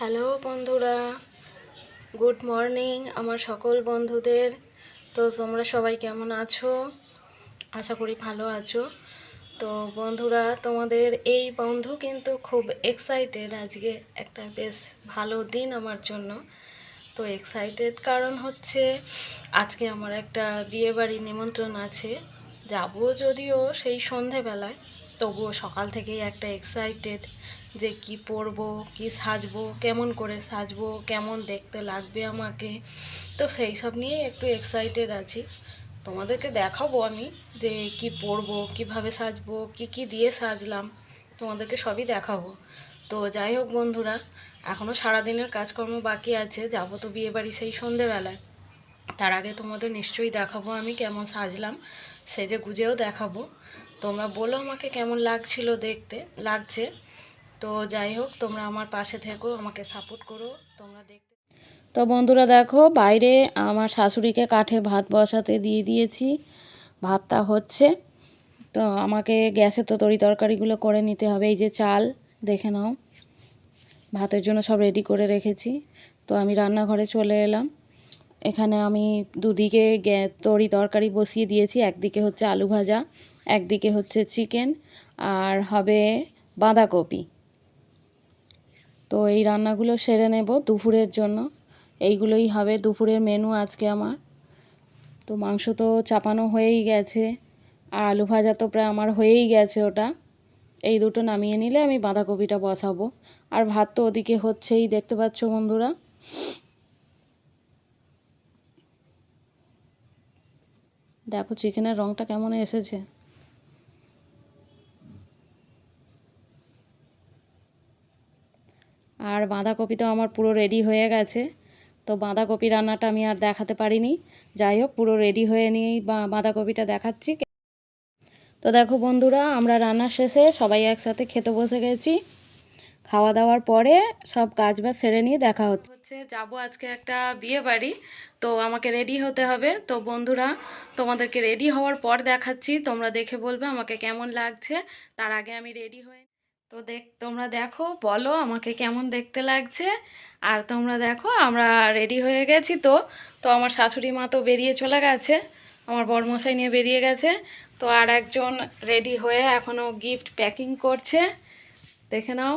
Hello বন্ধুরা, good morning আমার সকল বন্ধুদের। তো তোমরা সবাই কেমন আছো? আশা করি ভালো আছো। তো বন্ধুরা, তোমাদের এই বন্ধু কিন্তু খুব এক্সাইটেড আজকে। একটা বেশ ভালো দিন আমার জন্য। তো এক্সাইটেড কারণ হচ্ছে, আজকে আমার একটা বিয়েবাড়ির নিমন্ত্রণ আছে। যাব যদিও সেই সন্ধেবেলায়। তবুও সকাল থেকেই একটা এক্সাইটেড যে কি পরবো, কি সাজবো, কেমন করে সাজবো, কেমন দেখতে লাগবে আমাকে। তো সেই সব নিয়ে একটু এক্সাইটেড আছি। তোমাদেরকে দেখাবো আমি যে কি পরবো, কীভাবে সাজবো, কি কি দিয়ে সাজলাম, তোমাদেরকে সবই দেখাবো। তো যাই হোক বন্ধুরা এখনও সারাদিনের কাজকর্ম বাকি আছে, যাব তো বিয়েবাড়ি সেই সন্ধেবেলায়। তার আগে তোমাদের নিশ্চয়ই দেখাবো আমি কেমন সাজলাম। সেজে গুজেও দেখাবো। তোমরা বলো আমাকে কেমন লাগছিল দেখতে, লাগছে। তো যাই হোক, তোমরা আমার পাশে থেকো, আমাকে সাপোর্ট করো। তোমরা দেখতে তো বন্ধুরা দেখো, বাইরে আমার শাশুড়িকে কাঠে ভাত বসাতে দিয়ে দিয়েছি। ভাতটা হচ্ছে। তো আমাকে গ্যাসে তো তরি তরকারিগুলো করে নিতে হবে, এই যে চাল, দেখে নাও। ভাতের জন্য সব রেডি করে রেখেছি। তো আমি রান্নাঘরে চলে এলাম। এখানে আমি দুদিকে তরি তরকারি বসিয়ে দিয়েছি। একদিকে হচ্ছে আলু ভাজা, একদিকে হচ্ছে চিকেন আর হবে বাঁধাকপি। তো এই রান্নাগুলো সেরে নেব দুপুরের জন্য। এইগুলোই হবে দুপুরের মেনু আজকে আমার। তো মাংস তো চাপানো হয়েই গেছে, আর আলু ভাজা তো প্রায় আমার হয়েই গেছে ওটা। এই দুটো নামিয়ে নিলে আমি বাঁধাকপিটা বসাবো। আর ভাত তো ওদিকে হচ্ছেই, দেখতে পাচ্ছ বন্ধুরা। দেখো চিকেনের রঙটা কেমন এসেছে। আর বাঁধাকপি তো আমার পুরো রেডি হয়ে গেছে। তো বাঁধাকপি রান্নাটা আমি আর দেখাতে পারিনি। যাই হোক, পুরো রেডি হয়ে নিয়েই বা- বাঁধাকপিটা দেখাচ্ছি। তো দেখো বন্ধুরা, আমরা রান্নার শেষে সবাই একসাথে খেতে বসে গেছি। খাওয়া দাওয়ার পরে সব কাজ বাজ সেরে নিয়ে দেখা হচ্ছে। হচ্ছে যাব আজকে একটা বিয়ে বাড়ি তো আমাকে রেডি হতে হবে। তো বন্ধুরা, তোমাদেরকে রেডি হওয়ার পর দেখাচ্ছি, তোমরা দেখে বলবে আমাকে কেমন লাগছে। তার আগে আমি রেডি হয়ে, তো দেখ, তোমরা দেখো, বলো আমাকে কেমন দেখতে লাগছে। আর তোমরা দেখো, আমরা রেডি হয়ে গেছি তো। তো আমার শাশুড়ি মা তো বেরিয়ে চলে গেছে, আমার বরমশাই নিয়ে বেরিয়ে গেছে। তো আর একজন রেডি হয়ে এখনও গিফট প্যাকিং করছে। দেখে নাও।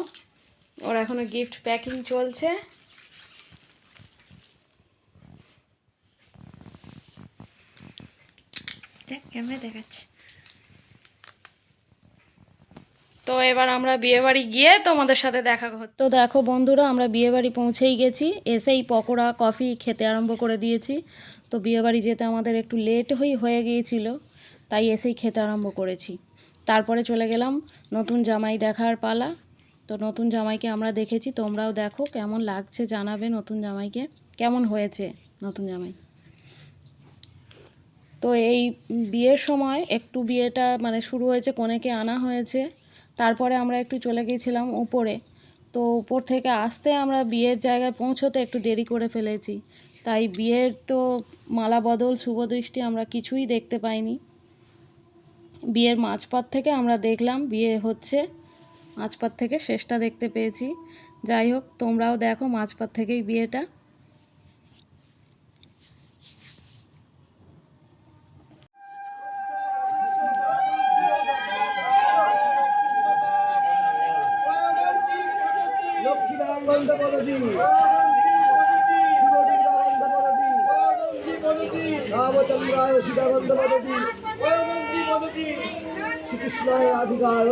ওর এখনও গিফট প্যাকিং চলছে। ক্যামেরা দেখাচ্ছি। তো এবার আমরা বিয়েবাড়ি গিয়ে তোমাদের সাথে দেখা হচ্ছে তো দেখো বন্ধুরা আমরা বিয়েবাড়ি পৌঁছেই গেছি। এসেই পকোড়া কফি খেতে আরম্ভ করে দিয়েছি। তো বিয়েবাড়ি যেতে আমাদের একটু লেট হয়ে হয়ে গিয়েছিল। তাই এসেই খেতে আরম্ভ করেছি। তারপরে চলে গেলাম নতুন জামাই দেখার পালা। তো নতুন জামাইকে আমরা দেখেছি, তোমরাও দেখো কেমন লাগছে জানাবে নতুন জামাইকে। কেমন হয়েছে নতুন জামাই? তো এই বিয়ের সময় একটু বিয়েটা মানে শুরু হয়েছে, কনেকে আনা হয়েছে। তারপরে আমরা একটু চলে গিয়েছিলাম উপরে। তো উপর থেকে আসতে আমরা বিয়ের জায়গায় পৌঁছোতে একটু দেরি করে ফেলেছি। তাই বিয়ের তো মালা বদল শুভদৃষ্টি আমরা কিছুই দেখতে পাইনি। বিয়ের মাঝপথ থেকে আমরা দেখলাম বিয়ে হচ্ছে। মাঝপথ থেকে শেষটা দেখতে পেয়েছি। যাই হোক, তোমরাও দেখো মাঝপথ থেকেই বিয়েটা। রামচন্দ্রায় সীতানন্দ পদতি শ্রীকৃষ্ণায় রাধিকায়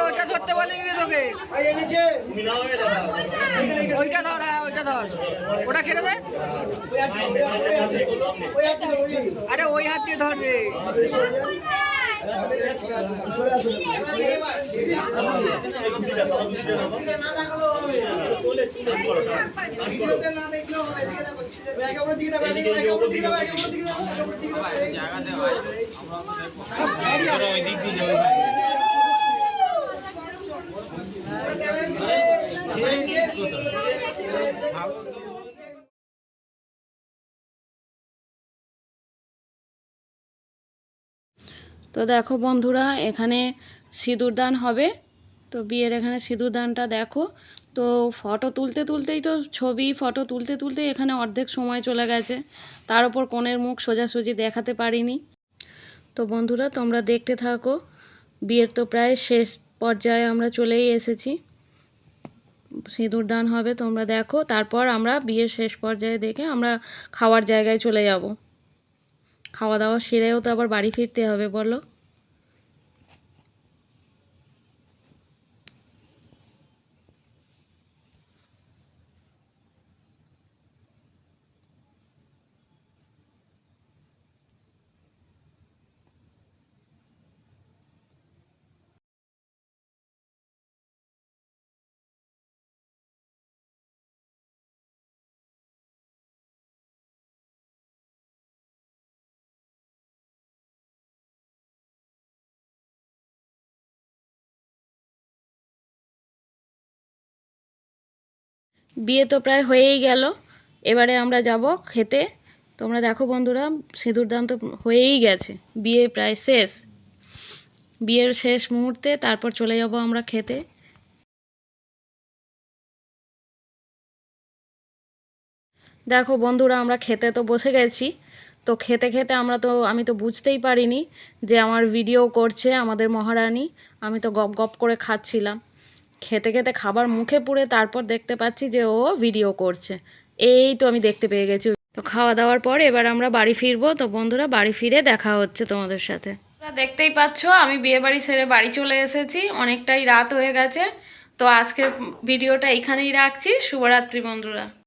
ওইটা ধরতে বলিনি তোকে। ওইটা ধর হ্যাঁ ওইটা ধর। ওটা ছেড়ে দে। আরে ওই হাত দিয়ে ধর রে। সরে তো দেখো বন্ধুরা এখানে সিঁদুরদান হবে। তো বিয়ের এখানে সিঁদুরদানটা দেখো। তো ফটো তুলতে তুলতেই তো ছবি ফটো তুলতে তুলতেই এখানে অর্ধেক সময় চলে গেছে। তার উপর কনের মুখ সোজাসুজি দেখাতে পারিনি। তো বন্ধুরা, তোমরা দেখতে থাকো। বিয়ের তো প্রায় শেষ পর্যায়ে আমরা চলেই এসেছি। সিঁদুরদান হবে, তোমরা দেখো। তারপর আমরা বিয়ের শেষ পর্যায়ে দেখে আমরা খাওয়ার জায়গায় চলে যাব। খাওয়া দাওয়া সেরেও তো আবার বাড়ি ফিরতে হবে, বলো। বিয়ে তো প্রায় হয়েই গেল। এবারে আমরা যাব খেতে। তোমরা দেখো বন্ধুরা, সিঁদুর সিঁদুরদান তো হয়েই গেছে। বিয়ে প্রায় শেষ। বিয়ের শেষ মুহূর্তে তারপর চলে যাব আমরা খেতে। দেখো বন্ধুরা, আমরা খেতে তো বসে গেছি। তো খেতে খেতে আমরা তো, আমি তো বুঝতেই পারিনি যে আমার ভিডিও করছে আমাদের মহারানী। আমি তো গপ গপ করে খাচ্ছিলাম। খেতে খেতে খাবার মুখে পুড়ে তারপর দেখতে পাচ্ছি যে ও ভিডিও করছে। এই তো আমি দেখতে পেয়ে গেছি। তো খাওয়া দাওয়ার পর এবার আমরা বাড়ি ফিরবো। তো বন্ধুরা, বাড়ি ফিরে দেখা হচ্ছে তোমাদের সাথে। দেখতেই পাচ্ছ, আমি বিয়ে বাড়ি সেরে বাড়ি চলে এসেছি। অনেকটাই রাত হয়ে গেছে। তো আজকের ভিডিওটা এখানেই রাখছি। শুভরাত্রি বন্ধুরা।